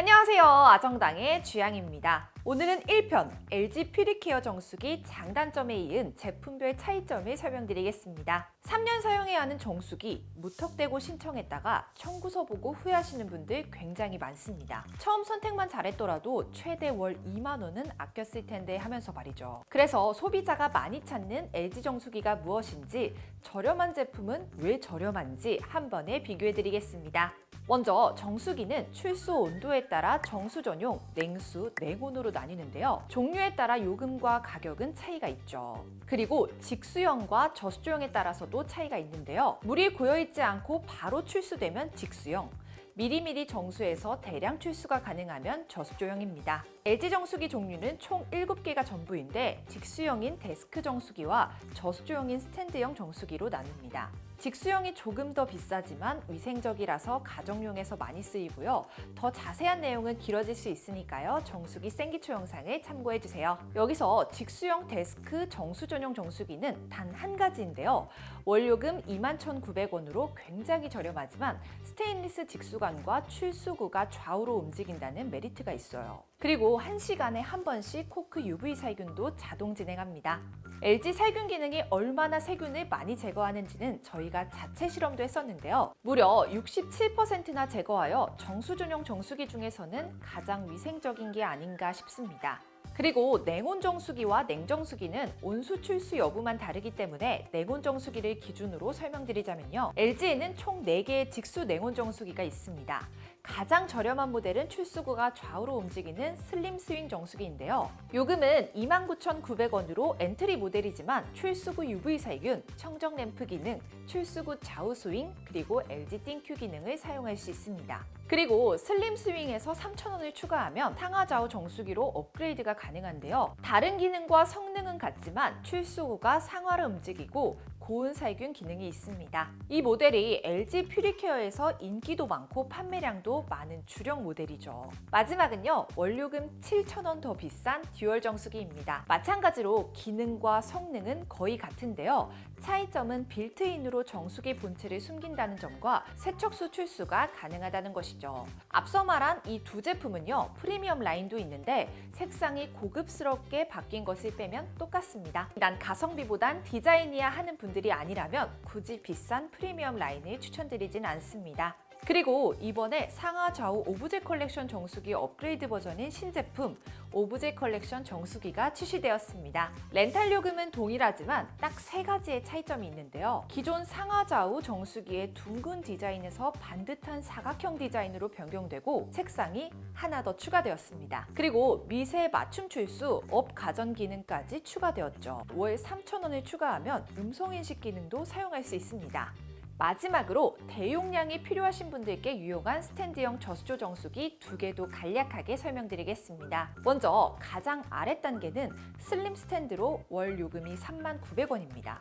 안녕하세요. 아정당의 주양입니다. 오늘은 1편 LG 퓨리케어 정수기 장단점에 이은 제품별 차이점을 설명드리겠습니다. 3년 사용해야 하는 정수기 무턱대고 신청했다가 청구서 보고 후회하시는 분들 굉장히 많습니다. 처음 선택만 잘했더라도 최대 월 2만 원은 아꼈을 텐데 하면서 말이죠. 그래서 소비자가 많이 찾는 LG 정수기가 무엇인지 저렴한 제품은 왜 저렴한지 한 번에 비교해 드리겠습니다. 먼저 정수기는 출수 온도에 따라 정수 전용, 냉수, 냉온으로 나뉘는데요. 종류에 따라 요금과 가격은 차이가 있죠. 그리고 직수형과 저수조형에 따라서도 차이가 있는데요. 물이 고여있지 않고 바로 출수되면 직수형, 미리미리 정수해서 대량 출수가 가능하면 저수조형입니다. LG 정수기 종류는 총 7개가 전부인데 직수형인 데스크 정수기와 저수조형인 스탠드형 정수기로 나눕니다. 직수형이 조금 더 비싸지만 위생적이라서 가정용에서 많이 쓰이고요. 더 자세한 내용은 길어질 수 있으니까요. 정수기 생기초 영상을 참고해 주세요. 여기서 직수형 데스크 정수 전용 정수기는 단 한 가지인데요. 원료금 21,900원으로 굉장히 저렴하지만 스테인리스 직수관과 출수구가 좌우로 움직인다는 메리트가 있어요. 그리고 1시간에 한 번씩 코크 UV 살균도 자동 진행합니다. LG 살균 기능이 얼마나 세균을 많이 제거하는지는 저희 가 자체 실험도 했었는데요. 무려 67%나 제거하여 정수 전용 정수기 중에서는 가장 위생적인 게 아닌가 싶습니다. 그리고 냉온 정수기와 냉정수기는 온수 출수 여부만 다르기 때문에 냉온 정수기를 기준으로 설명드리자면요. LG에는 총 4개의 직수 냉온 정수기가 있습니다. 가장 저렴한 모델은 출수구가 좌우로 움직이는 슬림 스윙 정수기인데요. 요금은 29,900원으로 엔트리 모델이지만 출수구 UV 살균, 청정 램프 기능, 출수구 좌우 스윙, 그리고 LG 띵큐 기능을 사용할 수 있습니다. 그리고 슬림 스윙에서 3,000원을 추가하면 상하 좌우 정수기로 업그레이드가 가능한데요. 다른 기능과 성능은 같지만 출수구가 상하로 움직이고 고온 살균 기능이 있습니다. 이 모델이 LG 퓨리케어에서 인기도 많고 판매량도 많은 주력 모델이죠. 마지막은요, 원료금 7,000원 더 비싼 듀얼 정수기입니다. 마찬가지로 기능과 성능은 거의 같은데요. 차이점은 빌트인으로 정수기 본체를 숨긴다는 점과 세척수 출수가 가능하다는 것이죠. 앞서 말한 이 두 제품은요, 프리미엄 라인도 있는데 색상이 고급스럽게 바뀐 것을 빼면 똑같습니다. 난 가성비보단 디자인이야 하는 분들 이 아니라면 굳이 비싼 프리미엄 라인을 추천드리진 않습니다. 그리고 이번에 상하 좌우 오브제 컬렉션 정수기 업그레이드 버전인 신제품 오브제 컬렉션 정수기가 출시되었습니다. 렌탈 요금은 동일하지만 딱 세 가지의 차이점이 있는데요. 기존 상하 좌우 정수기의 둥근 디자인에서 반듯한 사각형 디자인으로 변경되고 색상이 하나 더 추가되었습니다. 그리고 미세 맞춤 출수, 업 가전 기능까지 추가되었죠. 월 3,000원을 추가하면 음성 인식 기능도 사용할 수 있습니다. 마지막으로 대용량이 필요하신 분들께 유용한 스탠드형 저수조 정수기 두 개도 간략하게 설명드리겠습니다. 먼저 가장 아래 단계는 슬림 스탠드로 월 요금이 39,900원입니다.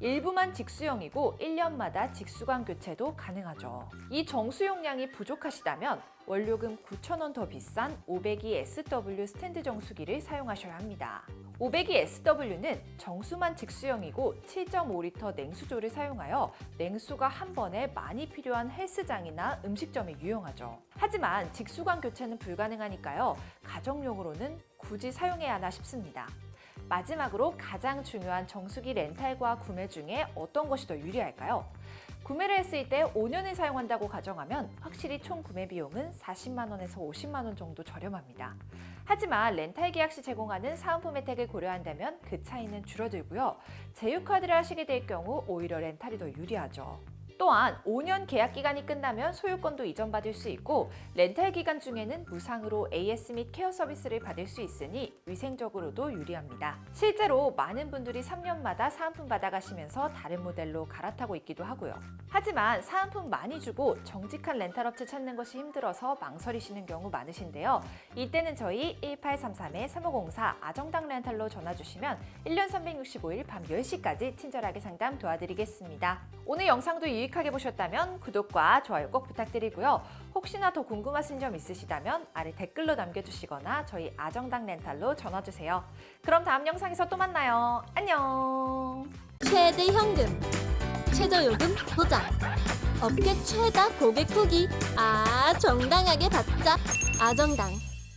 일부만 직수형이고 1년마다 직수관 교체도 가능하죠. 이 정수 용량이 부족하시다면 원료금 9,000원 더 비싼 502SW 스탠드 정수기를 사용하셔야 합니다. 502SW는 정수만 직수형이고 7.5리터 냉수조를 사용하여 냉수가 한 번에 많이 필요한 헬스장이나 음식점에 유용하죠. 하지만 직수관 교체는 불가능하니까요. 가정용으로는 굳이 사용해야 하나 싶습니다. 마지막으로 가장 중요한 정수기 렌탈과 구매 중에 어떤 것이 더 유리할까요? 구매를 했을 때 5년을 사용한다고 가정하면 확실히 총 구매 비용은 40만 원에서 50만 원 정도 저렴합니다. 하지만 렌탈 계약 시 제공하는 사은품 혜택을 고려한다면 그 차이는 줄어들고요. 제휴카드를 하시게 될 경우 오히려 렌탈이 더 유리하죠. 또한 5년 계약 기간이 끝나면 소유권도 이전받을 수 있고 렌탈 기간 중에는 무상으로 AS 및 케어 서비스를 받을 수 있으니 위생적으로도 유리합니다. 실제로 많은 분들이 3년마다 사은품 받아가시면서 다른 모델로 갈아타고 있기도 하고요. 하지만 사은품 많이 주고 정직한 렌탈 업체 찾는 것이 힘들어서 망설이시는 경우 많으신데요. 이때는 저희 1833-3504 아정당 렌탈로 전화 주시면 1년 365일 밤 10시까지 친절하게 상담 도와드리겠습니다. 오늘 영상도 유익하게 보셨다면 구독과 좋아요 꼭 부탁드리고요. 혹시나 더 궁금하신 점 있으시다면 아래 댓글로 남겨주시거나 저희 아정당 렌탈로 전화 주세요. 그럼 다음 영상에서 또 만나요. 안녕. 최대 현금, 최저 요금 보장. 업계 최다 고객 후기. 아, 정당하게 받자. 아정당.